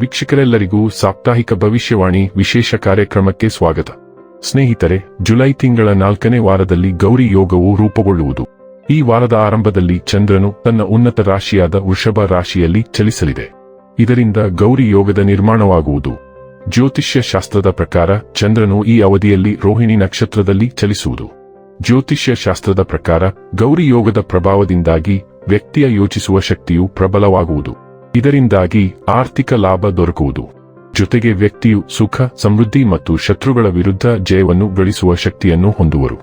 ವೀಕ್ಷಕರೆಲ್ಲರಿಗೂ ಸಾಪ್ತಾಹಿಕ ಭವಿಷ್ಯವಾಣಿ ವಿಶೇಷ ಕಾರ್ಯಕ್ರಮಕ್ಕೆ ಸ್ವಾಗತ. ಸ್ನೇಹಿತರೆ, ಜುಲೈ ತಿಂಗಳ ನಾಲ್ಕನೇ ವಾರದಲ್ಲಿ ಗೌರಿ ಯೋಗವು ರೂಪುಗೊಳ್ಳುವುದು. ಈ ವಾರದ ಆರಂಭದಲ್ಲಿ ಚಂದ್ರನು ತನ್ನ ಉನ್ನತ ರಾಶಿಯಾದ ವೃಷಭ ರಾಶಿಯಲ್ಲಿ ಚಲಿಸಲಿದೆ. ಇದರಿಂದ ಗೌರಿ ಯೋಗದ ನಿರ್ಮಾಣವಾಗುವುದು. ಜ್ಯೋತಿಷ್ಯ ಶಾಸ್ತ್ರದ ಪ್ರಕಾರ ಚಂದ್ರನು ಈ ಅವಧಿಯಲ್ಲಿ ರೋಹಿಣಿ ನಕ್ಷತ್ರದಲ್ಲಿ ಚಲಿಸುವುದು. ಜ್ಯೋತಿಷ್ಯ ಶಾಸ್ತ್ರದ ಪ್ರಕಾರ ಗೌರಿ ಯೋಗದ ಪ್ರಭಾವದಿಂದಾಗಿ ವ್ಯಕ್ತಿಯ ಯೋಚಿಸುವ ಶಕ್ತಿಯು ಪ್ರಬಲವಾಗುವುದು. ಇದರಿಂದಾಗಿ ಆರ್ಥಿಕ ಲಾಭ ದೊರಕುವುದು. ಜೊತೆಗೆ ವ್ಯಕ್ತಿಯು ಸುಖ, ಸಮೃದ್ಧಿ ಮತ್ತು ಶತ್ರುಗಳ ವಿರುದ್ಧ ಜಯವನ್ನು ಗಳಿಸುವ ಶಕ್ತಿಯನ್ನು ಹೊಂದುವರು.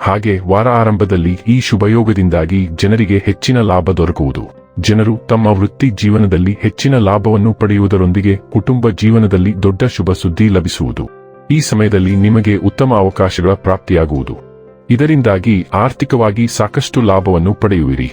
ಹಾಗೆ ವಾರ ಆರಂಭದಲ್ಲಿ ಈ ಶುಭಯೋಗದಿಂದಾಗಿ ಜನರಿಗೆ ಹೆಚ್ಚಿನ ಲಾಭ ದೊರಕುವುದು. ಜನರು ತಮ್ಮ ವೃತ್ತಿ ಜೀವನದಲ್ಲಿ ಹೆಚ್ಚಿನ ಲಾಭವನ್ನು ಪಡೆಯುವುದರೊಂದಿಗೆ ಕುಟುಂಬ ಜೀವನದಲ್ಲಿ ದೊಡ್ಡ ಶುಭ ಸುದ್ದಿ ಲಭಿಸುವುದು. ಈ ಸಮಯದಲ್ಲಿ ನಿಮಗೆ ಉತ್ತಮ ಅವಕಾಶಗಳ ಪ್ರಾಪ್ತಿಯಾಗುವುದು. ಇದರಿಂದಾಗಿ ಆರ್ಥಿಕವಾಗಿ ಸಾಕಷ್ಟು ಲಾಭವನ್ನು ಪಡೆಯುವಿರಿ.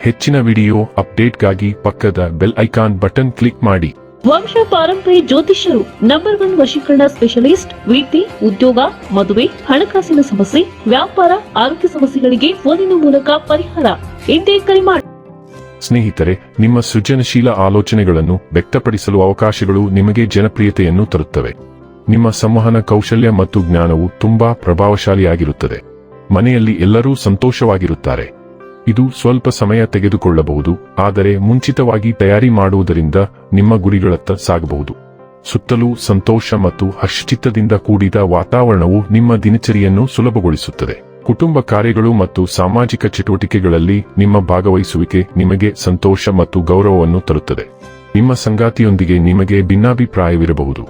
ಹೆಚ್ಚಿನ ವಿಡಿಯೋ ಅಪ್ಡೇಟ್ಗಾಗಿ ಪಕ್ಕದ ಬೆಲ್ ಐಕಾನ್ ಬಟನ್ ಕ್ಲಿಕ್ ಮಾಡಿ. ವಂಶ ಪಾರಂಪರಿ ಜ್ಯೋತಿಷ್ಯರು ನಂಬರ್ ಒನ್ ವಶೀಕರಣ ಸ್ಪೆಷಲಿಸ್ಟ್ ವೀತಿ ಉದ್ಯೋಗ ಮದುವೆ ಹಣಕಾಸಿನ ಸಮಸ್ಯೆ ವ್ಯಾಪಾರ ಆರೋಗ್ಯ ಸಮಸ್ಯೆಗಳಿಗೆ ಫೋನಿನ ಮೂಲಕ ಪರಿಹಾರ. ಇಂದೇ ಕರೆ ಮಾಡಿ ಸ್ನೇಹಿತರೆ ನಿಮ್ಮ ಸೃಜನಶೀಲ ಆಲೋಚನೆಗಳನ್ನು ವ್ಯಕ್ತಪಡಿಸಲು ಅವಕಾಶಗಳು ನಿಮಗೆ ಜನಪ್ರಿಯತೆಯನ್ನು ತರುತ್ತವೆ. ನಿಮ್ಮ ಸಂವಹನ ಕೌಶಲ್ಯ ಮತ್ತು ಜ್ಞಾನವು ತುಂಬಾ ಪ್ರಭಾವಶಾಲಿಯಾಗಿರುತ್ತದೆ. ಮನೆಯಲ್ಲಿ ಎಲ್ಲರೂ ಸಂತೋಷವಾಗಿರುತ್ತಾರೆ. ಇದು ಸ್ವಲ್ಪ ಸಮಯ ತೆಗೆದುಕೊಳ್ಳಬಹುದು, ಆದರೆ ಮುಂಚಿತವಾಗಿ ತಯಾರಿ ಮಾಡುವುದರಿಂದ ನಿಮ್ಮ ಗುರಿಗಳತ್ತ ಸಾಗಬಹುದು. ಸುತ್ತಲೂ ಸಂತೋಷ ಮತ್ತು ಹರ್ಷಚಿತ್ತದಿಂದ ಕೂಡಿದ ವಾತಾವರಣವು ನಿಮ್ಮ ದಿನಚರಿಯನ್ನು ಸುಲಭಗೊಳಿಸುತ್ತದೆ. ಕುಟುಂಬ ಕಾರ್ಯಗಳು ಮತ್ತು ಸಾಮಾಜಿಕ ಚಟುವಟಿಕೆಗಳಲ್ಲಿ ನಿಮ್ಮ ಭಾಗವಹಿಸುವಿಕೆ ನಿಮಗೆ ಸಂತೋಷ ಮತ್ತು ಗೌರವವನ್ನು ತರುತ್ತದೆ. ನಿಮ್ಮ ಸಂಗಾತಿಯೊಂದಿಗೆ ನಿಮಗೆ ಭಿನ್ನಾಭಿಪ್ರಾಯವಿರಬಹುದು.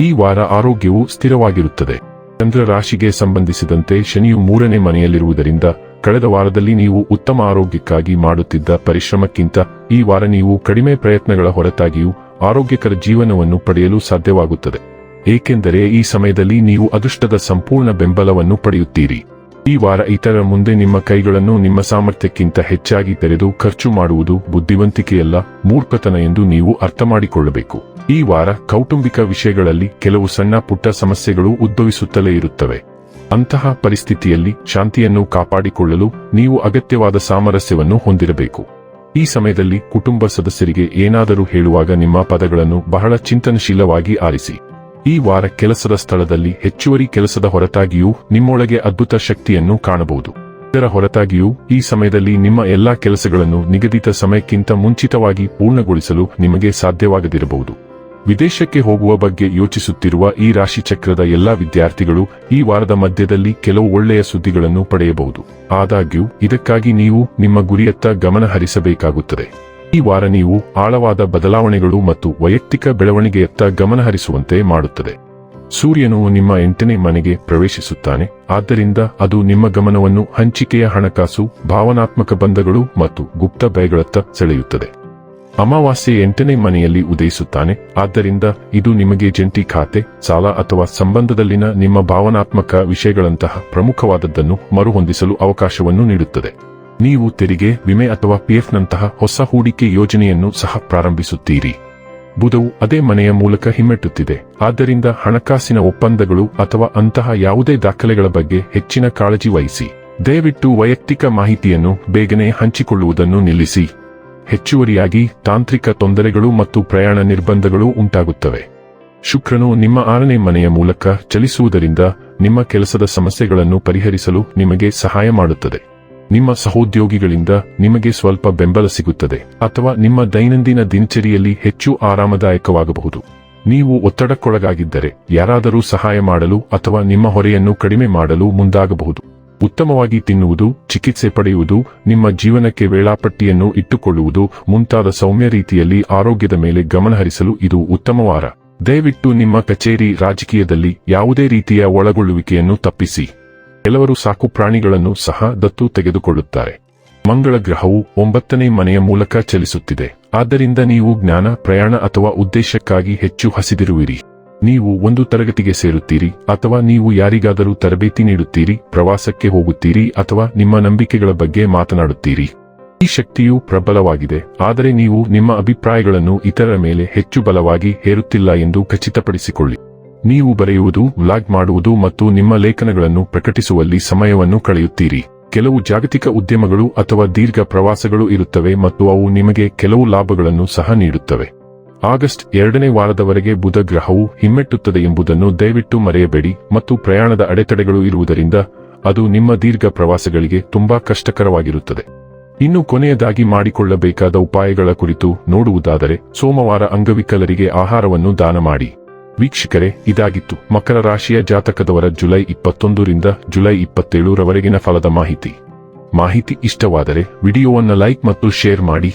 ಈ ವಾರ ಆರೋಗ್ಯವು ಸ್ಥಿರವಾಗಿರುತ್ತದೆ. ಚಂದ್ರ ರಾಶಿಗೆ ಸಂಬಂಧಿಸಿದಂತೆ ಶನಿಯು ಮೂರನೇ ಮನೆಯಲ್ಲಿರುವುದರಿಂದ ಕಳೆದ ವಾರದಲ್ಲಿ ನೀವು ಉತ್ತಮ ಆರೋಗ್ಯಕ್ಕಾಗಿ ಮಾಡುತ್ತಿದ್ದ ಪರಿಶ್ರಮಕ್ಕಿಂತ ಈ ವಾರ ನೀವು ಕಡಿಮೆ ಪ್ರಯತ್ನಗಳ ಹೊರತಾಗಿಯೂ ಆರೋಗ್ಯಕರ ಜೀವನವನ್ನು ಪಡೆಯಲು ಸಾಧ್ಯವಾಗುತ್ತದೆ. ಏಕೆಂದರೆ ಈ ಸಮಯದಲ್ಲಿ ನೀವು ಅದೃಷ್ಟದ ಸಂಪೂರ್ಣ ಬೆಂಬಲವನ್ನು ಪಡೆಯುತ್ತೀರಿ. ಈ ವಾರ ಇತರ ಮುಂದೆ ನಿಮ್ಮ ಕೈಗಳನ್ನು ನಿಮ್ಮ ಸಾಮರ್ಥ್ಯಕ್ಕಿಂತ ಹೆಚ್ಚಾಗಿ ತೆರೆದು ಖರ್ಚು ಮಾಡುವುದು ಬುದ್ಧಿವಂತಿಕೆಯಲ್ಲ, ಮೂರ್ಖತನ ಎಂದು ನೀವು ಅರ್ಥಮಾಡಿಕೊಳ್ಳಬೇಕು. ಈ ವಾರ ಕೌಟುಂಬಿಕ ವಿಷಯಗಳಲ್ಲಿ ಕೆಲವು ಸಣ್ಣ ಪುಟ್ಟ ಸಮಸ್ಯೆಗಳು ಉದ್ಭವಿಸುತ್ತಲೇ ಇರುತ್ತವೆ. ಅಂತಹ ಪರಿಸ್ಥಿತಿಯಲ್ಲಿ ಶಾಂತಿಯನ್ನು ಕಾಪಾಡಿಕೊಳ್ಳಲು ನೀವು ಅಗತ್ಯವಾದ ಸಾಮರಸ್ಯವನ್ನು ಹೊಂದಿರಬೇಕು. ಈ ಸಮಯದಲ್ಲಿ ಕುಟುಂಬ ಸದಸ್ಯರಿಗೆ ಏನಾದರೂ ಹೇಳುವಾಗ ನಿಮ್ಮ ಪದಗಳನ್ನು ಬಹಳ ಚಿಂತನಶೀಲವಾಗಿ ಆರಿಸಿ. ಈ ವಾರ ಕೆಲಸದ ಸ್ಥಳದಲ್ಲಿ ಹೆಚ್ಚುವರಿ ಕೆಲಸದ ಹೊರತಾಗಿಯೂ ನಿಮ್ಮೊಳಗೆ ಅದ್ಭುತ ಶಕ್ತಿಯನ್ನು ಕಾಣಬಹುದು. ಇದರ ಹೊರತಾಗಿಯೂ ಈ ಸಮಯದಲ್ಲಿ ನಿಮ್ಮ ಎಲ್ಲಾ ಕೆಲಸಗಳನ್ನು ನಿಗದಿತ ಸಮಯಕ್ಕಿಂತ ಮುಂಚಿತವಾಗಿ ಪೂರ್ಣಗೊಳಿಸಲು ನಿಮಗೆ ಸಾಧ್ಯವಾಗದಿರಬಹುದು. ವಿದೇಶಕ್ಕೆ ಹೋಗುವ ಬಗ್ಗೆ ಯೋಚಿಸುತ್ತಿರುವ ಈ ರಾಶಿ ಚಕ್ರದ ಎಲ್ಲಾ ವಿದ್ಯಾರ್ಥಿಗಳು ಈ ವಾರದ ಮಧ್ಯದಲ್ಲಿ ಕೆಲವು ಒಳ್ಳೆಯ ಸುದ್ದಿಗಳನ್ನು ಪಡೆಯಬಹುದು. ಆದಾಗ್ಯೂ, ಇದಕ್ಕಾಗಿ ನೀವು ನಿಮ್ಮ ಗುರಿಯತ್ತ ಗಮನ ಹರಿಸಬೇಕಾಗುತ್ತದೆ. ಈ ವಾರ ನೀವು ಆಳವಾದ ಬದಲಾವಣೆಗಳು ಮತ್ತು ವೈಯಕ್ತಿಕ ಬೆಳವಣಿಗೆಯತ್ತ ಗಮನ ಹರಿಸುವಂತೆ ಮಾಡುತ್ತದೆ. ಸೂರ್ಯನು ನಿಮ್ಮ ಎಂಟನೇ ಮನೆಗೆ ಪ್ರವೇಶಿಸುತ್ತಾನೆ. ಆದ್ದರಿಂದ ಅದು ನಿಮ್ಮ ಗಮನವನ್ನು ಹಂಚಿಕೆಯ ಹಣಕಾಸು, ಭಾವನಾತ್ಮಕ ಬಂಧಗಳು ಮತ್ತು ಗುಪ್ತ ಭಯಗಳತ್ತ ಸೆಳೆಯುತ್ತದೆ. ಅಮಾವಾಸ್ಯೆ ಎಂಟನೇ ಮನೆಯಲ್ಲಿ ಉದಯಿಸುತ್ತಾನೆ. ಆದ್ದರಿಂದ ಇದು ನಿಮಗೆ ಜಂಟಿ ಖಾತೆ, ಸಾಲ ಅಥವಾ ಸಂಬಂಧದಲ್ಲಿನ ನಿಮ್ಮ ಭಾವನಾತ್ಮಕ ವಿಷಯಗಳಂತಹ ಪ್ರಮುಖವಾದದ್ದನ್ನು ಮರುಹೊಂದಿಸಲು ಅವಕಾಶವನ್ನು ನೀಡುತ್ತದೆ. ನೀವು ತೆರಿಗೆ, ವಿಮೆ ಅಥವಾ ಪಿಎಫ್ನಂತಹ ಹೊಸ ಹೂಡಿಕೆ ಯೋಜನೆಯನ್ನು ಸಹ ಪ್ರಾರಂಭಿಸುತ್ತೀರಿ. ಬುಧವು ಅದೇ ಮನೆಯ ಮೂಲಕ ಹಿಮ್ಮೆಟ್ಟುತ್ತಿದೆ. ಆದ್ದರಿಂದ ಹಣಕಾಸಿನ ಒಪ್ಪಂದಗಳು ಅಥವಾ ಅಂತಹ ಯಾವುದೇ ದಾಖಲೆಗಳ ಬಗ್ಗೆ ಹೆಚ್ಚಿನ ಕಾಳಜಿ ವಹಿಸಿ. ದಯವಿಟ್ಟು ವೈಯಕ್ತಿಕ ಮಾಹಿತಿಯನ್ನು ಬೇಗನೆ ಹಂಚಿಕೊಳ್ಳುವುದನ್ನು ನಿಲ್ಲಿಸಿ. ಹೆಚ್ಚುವರಿಯಾಗಿ ತಾಂತ್ರಿಕ ತೊಂದರೆಗಳು ಮತ್ತು ಪ್ರಯಾಣ ನಿರ್ಬಂಧಗಳು ಉಂಟಾಗುತ್ತವೆ. ಶುಕ್ರನು ನಿಮ್ಮ ಆರನೇ ಮನೆಯ ಮೂಲಕ ಚಲಿಸುವುದರಿಂದ ನಿಮ್ಮ ಕೆಲಸದ ಸಮಸ್ಯೆಗಳನ್ನು ಪರಿಹರಿಸಲು ನಿಮಗೆ ಸಹಾಯ ಮಾಡುತ್ತದೆ. ನಿಮ್ಮ ಸಹೋದ್ಯೋಗಿಗಳಿಂದ ನಿಮಗೆ ಸ್ವಲ್ಪ ಬೆಂಬಲ ಸಿಗುತ್ತದೆ ಅಥವಾ ನಿಮ್ಮ ದೈನಂದಿನ ದಿನಚರಿಯಲ್ಲಿ ಹೆಚ್ಚು ಆರಾಮದಾಯಕವಾಗಬಹುದು. ನೀವು ಒತ್ತಡಕ್ಕೊಳಗಾಗಿದ್ದರೆ ಯಾರಾದರೂ ಸಹಾಯ ಮಾಡಲು ಅಥವಾ ನಿಮ್ಮ ಹೊರೆಯನ್ನು ಕಡಿಮೆ ಮಾಡಲು ಮುಂದಾಗಬಹುದು. ಉತ್ತಮವಾಗಿ ತಿನ್ನುವುದು, ಚಿಕಿತ್ಸೆ ಪಡೆಯುವುದು, ನಿಮ್ಮ ಜೀವನಕ್ಕೆ ವೇಳಾಪಟ್ಟಿಯನ್ನು ಇಟ್ಟುಕೊಳ್ಳುವುದು ಮುಂತಾದ ಸೌಮ್ಯ ರೀತಿಯಲ್ಲಿ ಆರೋಗ್ಯದ ಮೇಲೆ ಗಮನಹರಿಸಲು ಇದು ಉತ್ತಮ ವಾರ. ದಯವಿಟ್ಟು ನಿಮ್ಮ ಕಚೇರಿ ರಾಜಕೀಯದಲ್ಲಿ ಯಾವುದೇ ರೀತಿಯ ಒಳಗೊಳ್ಳುವಿಕೆಯನ್ನು ತಪ್ಪಿಸಿ. ಕೆಲವರು ಸಾಕು ಪ್ರಾಣಿಗಳನ್ನು ಸಹ ದತ್ತು ತೆಗೆದುಕೊಳ್ಳುತ್ತಾರೆ. ಮಂಗಳ ಗ್ರಹವು ಒಂಬತ್ತನೇ ಮನೆಯ ಮೂಲಕ ಚಲಿಸುತ್ತಿದೆ. ಆದ್ದರಿಂದ ನೀವು ಜ್ಞಾನ, ಪ್ರಯಾಣ ಅಥವಾ ಉದ್ದೇಶಕ್ಕಾಗಿ ಹೆಚ್ಚು ಹಸಿದಿರುವಿರಿ. ನೀವು ಒಂದು ತರಗತಿಗೆ ಸೇರುತ್ತೀರಿ ಅಥವಾ ನೀವು ಯಾರಿಗಾದರೂ ತರಬೇತಿ ನೀಡುತ್ತೀರಿ, ಪ್ರವಾಸಕ್ಕೆ ಹೋಗುತ್ತೀರಿ ಅಥವಾ ನಿಮ್ಮ ನಂಬಿಕೆಗಳ ಬಗ್ಗೆ ಮಾತನಾಡುತ್ತೀರಿ. ಈ ಶಕ್ತಿಯು ಪ್ರಬಲವಾಗಿದೆ, ಆದರೆ ನೀವು ನಿಮ್ಮ ಅಭಿಪ್ರಾಯಗಳನ್ನು ಇತರರ ಮೇಲೆ ಹೆಚ್ಚು ಬಲವಾಗಿ ಹೇರುತ್ತಿಲ್ಲ ಎಂದು ಖಚಿತಪಡಿಸಿಕೊಳ್ಳಿ. ನೀವು ಬರೆಯುವುದು, ವ್ಲಾಗ್ ಮಾಡುವುದು ಮತ್ತು ನಿಮ್ಮ ಲೇಖನಗಳನ್ನು ಪ್ರಕಟಿಸುವಲ್ಲಿ ಸಮಯವನ್ನು ಕಳೆಯುತ್ತೀರಿ. ಕೆಲವು ಜಾಗತಿಕ ಉದ್ಯಮಗಳು ಅಥವಾ ದೀರ್ಘ ಪ್ರವಾಸಗಳು ಇರುತ್ತವೆ ಮತ್ತು ಅವು ನಿಮಗೆ ಕೆಲವು ಲಾಭಗಳನ್ನು ಸಹ ನೀಡುತ್ತವೆ. ಆಗಸ್ಟ್ ಎರಡನೇ ವಾರದವರೆಗೆ ಬುಧ ಗ್ರಹವು ಹಿಮ್ಮೆಟ್ಟುತ್ತದೆ ಎಂಬುದನ್ನು ದಯವಿಟ್ಟು ಮರೆಯಬೇಡಿ ಮತ್ತು ಪ್ರಯಾಣದ ಅಡೆತಡೆಗಳು ಇರುವುದರಿಂದ ಅದು ನಿಮ್ಮ ದೀರ್ಘ ಪ್ರವಾಸಗಳಿಗೆ ತುಂಬಾ ಕಷ್ಟಕರವಾಗಿರುತ್ತದೆ. ಇನ್ನು ಕೊನೆಯದಾಗಿ ಮಾಡಿಕೊಳ್ಳಬೇಕಾದ ಉಪಾಯಗಳ ಕುರಿತು ನೋಡುವುದಾದರೆ ಸೋಮವಾರ ಅಂಗವಿಕಲರಿಗೆ ಆಹಾರವನ್ನು ದಾನ ಮಾಡಿ. ವೀಕ್ಷಕರೇ, ಇದಾಗಿತ್ತು. ಮಕರ ರಾಶಿಯ ಜಾತಕದವರ ಜುಲೈ ಇಪ್ಪತ್ತೊಂದರಿಂದ ಜುಲೈ ಇಪ್ಪತ್ತೇಳರವರೆಗಿನ ಫಲದ ಮಾಹಿತಿ. ಮಾಹಿತಿ ಇಷ್ಟವಾದರೆ ವಿಡಿಯೋವನ್ನು ಲೈಕ್ ಮತ್ತು ಶೇರ್ ಮಾಡಿ.